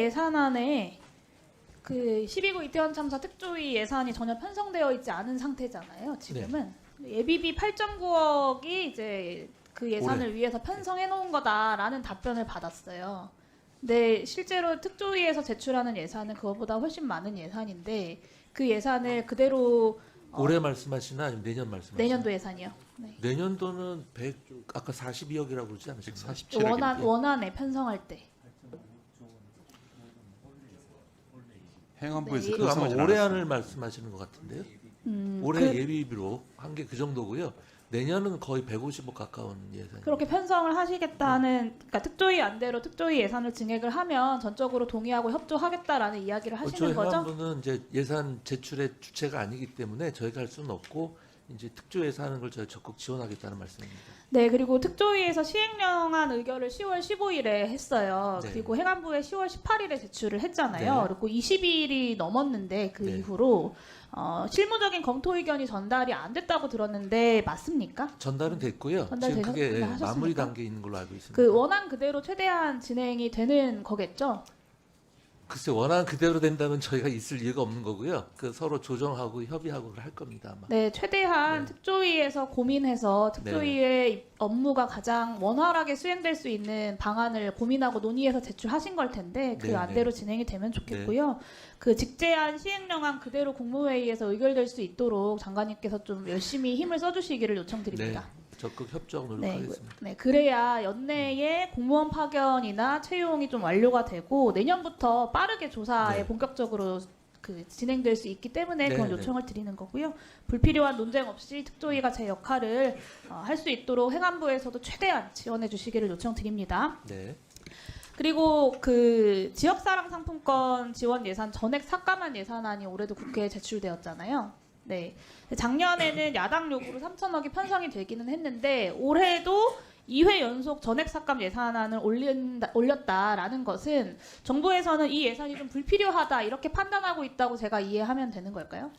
예산안에 그 12구 이태원 참사 특조위 예산이 전혀 편성되어 있지 않은 상태잖아요. 지금은 예비비 8.9억이 이제 그 예산을 위해서 편성해 놓은 거다라는 답변을 받았어요. 근데 실제로 특조위에서 제출하는 예산은 그거보다 훨씬 많은 예산인데 그 예산을 그대로 어, 올해 말씀하시나 아니면 내년 말씀하시나? 내년도 예산이요. 네. 내년도는 100 아까 42억이라고 그러지 않으셨나요? 47억인데. 원안 원안에 편성할 때. 행안부에서 네, 그 아마 올해. 안을 말씀하시는 것 같은데요. 음, 올해 그- 예비비로 한 게 그 정도고요. 내년은 거의 150억 가까운 예산. 그렇게 편성을 하시겠다는 그러니까 특조위 안대로 특조위 예산을 증액을 하면 전적으로 동의하고 협조하겠다라는 이야기를 하시는 저희 거죠? 행안부는 이제 예산 제출의 주체가 아니기 때문에 저희가 할 수는 없고 이제 특조에서 하는 걸 저희 적극 지원하겠다는 말씀입니다. 네, 그리고 특조위에서 시행령안 의결을 10월 15일에 했어요. 네. 그리고 행안부에 10월 18일에 제출을 했잖아요. 네. 그리고 20일이 넘었는데 그 네. 이후로 어, 실무적인 검토 의견이 전달이 안 됐다고 들었는데 맞습니까? 전달은 됐고요. 전달 지금 되셨- 그게 예, 하셨습니까? 마무리 단계에 있는 걸로 알고 있습니다. 그 원안 그대로 최대한 진행이 되는 거겠죠? 글쎄 원안 그대로 된다면 저희가 있을 이유가 없는 거고요. 그 서로 조정하고 협의하고 할 겁니다 아마. 네, 최대한 네. 특조위에서 고민해서 특조위의 업무가 가장 원활하게 수행될 수 있는 방안을 고민하고 논의해서 제출하신 걸 텐데 그 네, 안대로 진행이 되면 좋겠고요. 그 직제한 시행령안 그대로 국무회의에서 의결될 수 있도록 장관님께서 좀 열심히 힘을 써주시기를 요청드립니다. 적극 협조하고 네, 노력하겠습니다. 네, 그래야 연내에 공무원 파견이나 채용이 좀 완료가 되고 내년부터 빠르게 조사에 네. 본격적으로 그 진행될 수 있기 때문에 네, 그런 네. 요청을 드리는 거고요. 불필요한 논쟁 없이 특조위가 제 역할을 어, 할 수 있도록 행안부에서도 최대한 지원해 주시기를 요청드립니다. 네. 그리고 그 지역사랑 상품권 지원 예산 전액 삭감한 예산안이 올해도 국회에 제출되었잖아요. 네. 작년에는 야당 요구로 3천억이 편성이 되기는 했는데 올해도 2회 연속 전액 삭감 예산안을 올린다, 올렸다라는 것은 정부에서는 이 예산이 좀 불필요하다 이렇게 판단하고 있다고 제가 이해하면 되는 걸까요?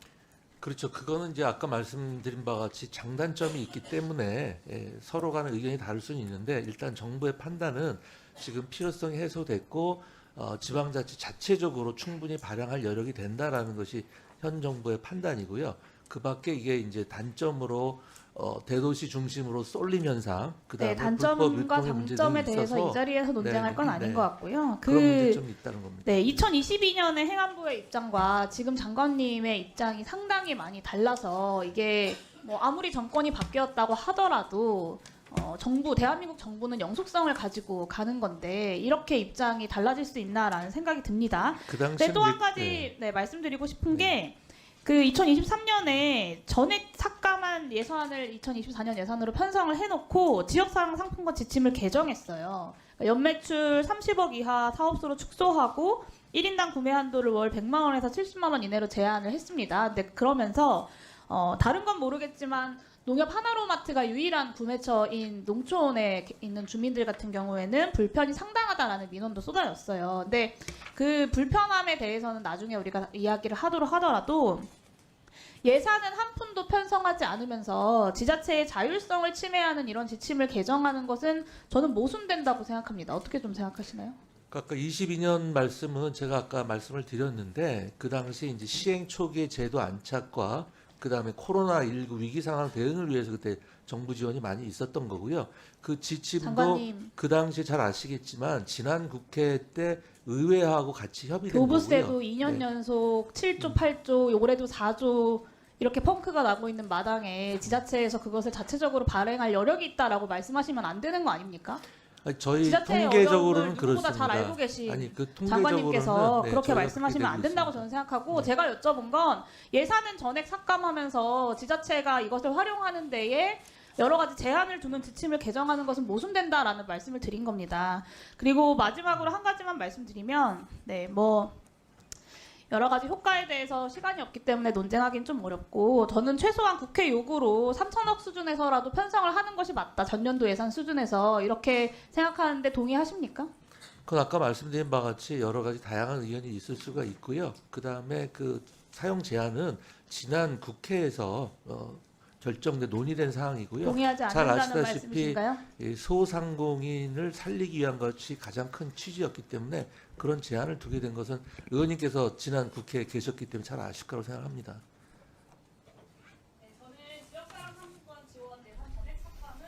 그렇죠. 그거는 이제 아까 말씀드린 바와 같이 장단점이 있기 때문에 예, 서로 간의 의견이 다를 수는 있는데 일단 정부의 판단은 지금 필요성이 해소됐고 어, 지방자치 자체적으로 충분히 발행할 여력이 된다라는 것이 현 정부의 판단이고요. 그밖에 이게 이제 단점으로 어, 대도시 중심으로 쏠림 현상, 그다음에 네, 단점과 장점에 대해서 이 자리에서 논쟁할 네, 건 아닌 네. 것 같고요. 그런 그 문제점이 있다는 겁니다. 네, 2022년에 행안부의 입장과 지금 장관님의 입장이 상당히 많이 달라서 이게 뭐 아무리 정권이 바뀌었다고 하더라도 어, 정부 대한민국 정부는 영속성을 가지고 가는 건데 이렇게 입장이 달라질 수 있나라는 생각이 듭니다. 그 당시 네, 또한 가지 네, 말씀드리고 싶은 게그 2023년에 전액 삭감한 예산을 2024년 예산으로 편성을 해놓고 지역사랑 상품권 지침을 개정했어요. 그러니까 연매출 30억 이하 사업소로 축소하고 1인당 구매 한도를 월 100만 원에서 70만 원 이내로 제한을 했습니다. 근데 그러면서 어, 다른 건 모르겠지만 농협 하나로마트가 유일한 구매처인 농촌에 있는 주민들 같은 경우에는 불편이 상당하다라는 민원도 쏟아졌어요. 근데 그 불편함에 대해서는 나중에 우리가 이야기를 하도록 하더라도 예산은 한 푼도 편성하지 않으면서 지자체의 자율성을 침해하는 이런 지침을 개정하는 것은 저는 모순된다고 생각합니다. 어떻게 좀 생각하시나요? 아까 22년 말씀은 제가 아까 말씀을 드렸는데 그 당시 이제 시행 초기의 제도 안착과 그 다음에 코로나 19 위기 상황 대응을 위해서 그때 정부 지원이 많이 있었던 거고요. 그 지침도 장관님 그 당시 잘 아시겠지만 지난 국회 때 의회하고 같이 협의된 교부세도 거고요. 2년 네. 연속 7조 8조 올해도 4조 이렇게 펑크가 나고 있는 마당에 지자체에서 그것을 자체적으로 발행할 여력이 있다라고 말씀하시면 안 되는 거 아닙니까? 아니, 저희 지자체의 통계적으로는 어려움을 누구보다 그렇습니다. 잘 알고 계신 아니 그 장관님께서 통계적으로는 네, 그렇게 저희가 말씀하시면 그렇게 안 되고 된다고 있습니다. 저는 생각하고 네. 제가 여쭤본 건 예산은 전액 삭감하면서 지자체가 이것을 활용하는 데에 여러 가지 제한을 두는 지침을 개정하는 것은 모순된다라는 말씀을 드린 겁니다. 그리고 마지막으로 한 가지만 말씀드리면 네, 뭐 여러 가지 효과에 대해서 시간이 없기 때문에 논쟁하기는 좀 어렵고 저는 최소한 국회 요구로 3천억 수준에서라도 편성을 하는 것이 맞다. 전년도 예산 수준에서 이렇게 생각하는데 동의하십니까? 그건 아까 말씀드린 바와 같이 여러 가지 다양한 의견이 있을 수가 있고요. 그 다음에 그 사용 제한은 지난 국회에서 어, 결정된 논의된 사항이고요. 동의하지 잘 않는다는 아시다시피 말씀이신가요? 이 소상공인을 살리기 위한 것이 가장 큰 취지였기 때문에 그런 제한을 두게 된 것은 의원님께서 지난 국회에 계셨기 때문에 잘 아실 거라고 생각합니다. 네, 저는 지역사랑 상품권 지원 예산 전액 삭감은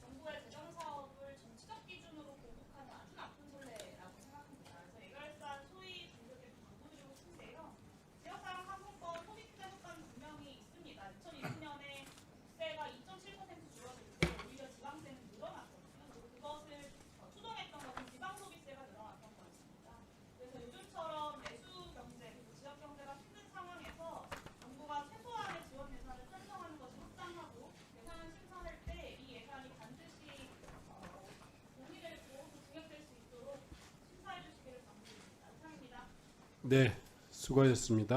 정부의 재정 사업을 정치적 기준으로 보복하는 아주 나쁜 선례라고 생각합니다. 그래서 예결산 소위 분들께 당부드리고 싶은데요. 지역사랑 상품권 소비 투자 효과는 분명히 있습니다. 2020년에 국세가 2.7% 줄어들 때 오히려 지방세는 늘어났거든요. 그리고 그것을 어, 추동했던 것은 지방 소비세가 늘어났던 거였습니다. 그래서 요즘처럼 내수 경제 그리고 지역 경제가 힘든 상황에서 정부가 최소한의 지원 예산을 편성하는 것이 합당하고 예산을 심사할 때 이 예산이 반드시 어, 동의를 구호도 증액될 수 있도록 심사해 주시기를 당부드립니다. 이상입니다. 네, 수고하셨습니다.